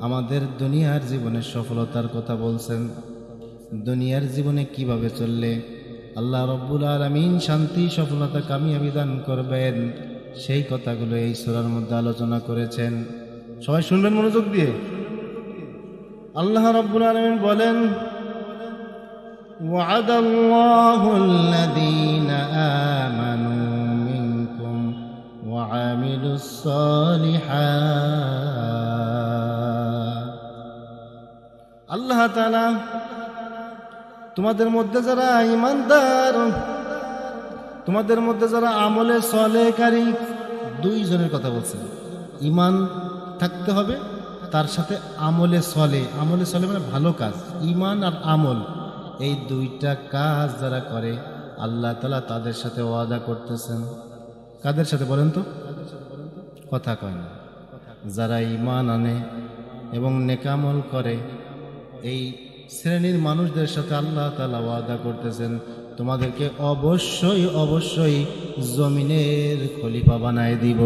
আমাদের দুনিয়ার জীবনের সফলতার কথা বলছেন দুনিয়ার জীবনে কিভাবে চললে আল্লাহ রব্বুল আলমিন শান্তি সফলতা কামিয়াবি দান করবেন সেই কথাগুলো এই সুরার মধ্যে আলোচনা করেছেন সবাই শুনবেন মনোযোগ দিয়ে আল্লাহ রব্বুল আলমিন বলেন وعد الله الذين آمنوا منكم وعملوا الصالحات আল্লাহ তাআলা তোমাদের মধ্যে যারা ইমানদার তোমাদের মধ্যে যারা আমলে সলেকারী দুইজনের কথা বলছেন। ইমান থাকতে হবে, তার সাথে আমলে সলে আমলে সলে মানে ভালো কাজ। ইমান আর আমল, এই দুইটা কাজ যারা করে, আল্লাহ তালা তাদের সাথে ওয়াদা করতেছেন। কাদের সাথে বলেন তো? কথা কয় না। যারা ইমান আনে এবং নেকামল করে এই শ্রেণির মানুষদের সাথে আল্লাহ তালা ওয়াদা করতেছেন, তোমাদেরকে অবশ্যই অবশ্যই জমিনের খলিফা বানায় দিব।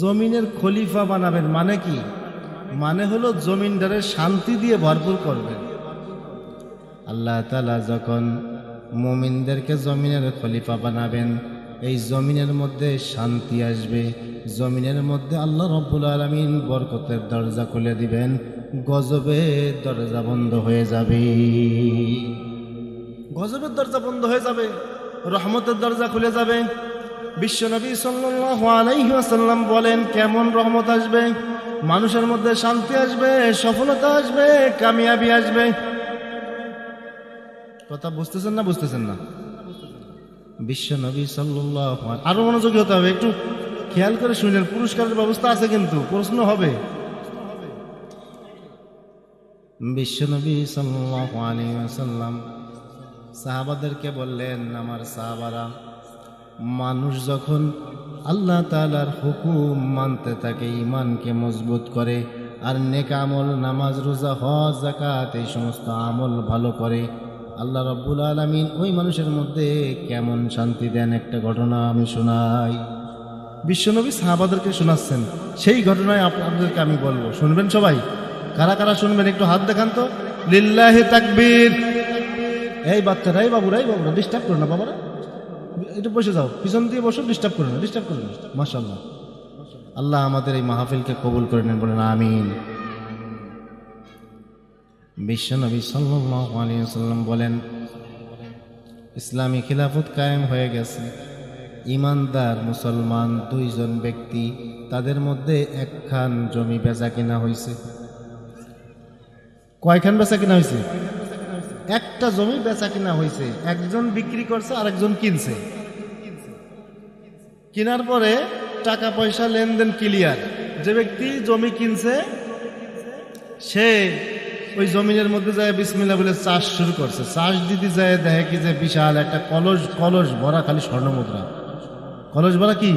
জমিনের খলিফা বানাবেন মানে কি? মানে হলো জমিনদারের শান্তি দিয়ে ভরপুর করবেন। আল্লাহ তালা যখন মুমিনদেরকে জমিনের খলিফা বানাবেন এই জমিনের মধ্যে শান্তি আসবে। জমিনের মধ্যে আল্লাহ রব্বুল আলমিন বরকতের দরজা খুলে দিবেন। গজবে দরজা বন্ধ হয়ে যাবে। গজবের দরজা বন্ধ হয়ে যাবে, রহমতের দরজা খুলে যাবে। বিশ্বনবী সাল্লাল্লাহু আলাইহি ওয়াসাল্লাম বলেন, কেমন রহমত আসবে? মানুষের মধ্যে শান্তি আসবে, সফলতা আসবে, কামিয়াবি আসবে। কথা বুঝতেছেন না বুঝতেছেন না? বিশ্বনবী সাল্লাল্লাহু আলাইহি আরও মনোযোগী হতে হবে, একটু খেয়াল করে শুনেন পুরস্কারের ব্যবস্থা আছে কিন্তু, প্রশ্ন হবে। বিশ্বনবী আলাইহি ওয়াসাল্লাম সাহাবাদেরকে বললেন, আমার সাহাবারা, মানুষ যখন আল্লাহ তালার হুকুম মানতে থাকে ইমানকে মজবুত করে আর নেক আমল, নামাজ, রোজা, হজ জাকাত এই সমস্ত আমল ভালো করে আল্লাহ রব্বুল আলমিন ওই মানুষের মধ্যে কেমন শান্তি দেন একটা ঘটনা আমি শোনাই। বিশ্বনবী সাহাবাদেরকে শোনাচ্ছেন, সেই ঘটনায় আপনাদেরকে আমি বলব। শুনবেন সবাই? কারা কারা শুনবেন? একটু হাত দেখান তো। লিল্লাহি তাকবীর। এই বাচ্চারা, এই বাবুরা এই বাবুরা ডিস্টার্ব করো না বাবারা। একটু বসে যাও। পিছন দিয়ে বসো ডিস্টার্ব করো না ডিস্টার্ব করো না। মাশাল্লাহ আল্লাহ আমাদের এই মাহফিলকে কবুল করে নেন, বলেন আমিন। বিশ্বনবী সাল্লাল্লাহু আলাইহি বলেন, ইসলামী খিলাফত কায়েম হয়ে গেছে। ইমানদার মুসলমান দুইজন ব্যক্তি, তাদের মধ্যে একখান জমি বেচা কিনা হয়েছে কয়খান বেচা কিনা হয়েছে একটা জমি বেচা কিনা হয়েছে একজন বিক্রি করছে আর একজন কিনছে। কেনার পরে টাকা পয়সা লেনদেন ক্লিয়ার। যে ব্যক্তি জমি কিনছে, সে ওই জমিনের মধ্যে যায় বিসমিল্লা বলে চাষ শুরু করছে। চাষ দিদি যায় দেখে কি যে বিশাল একটা কলস কলস ভরা খালি স্বর্ণমুদ্রা। কলস ভরা কি?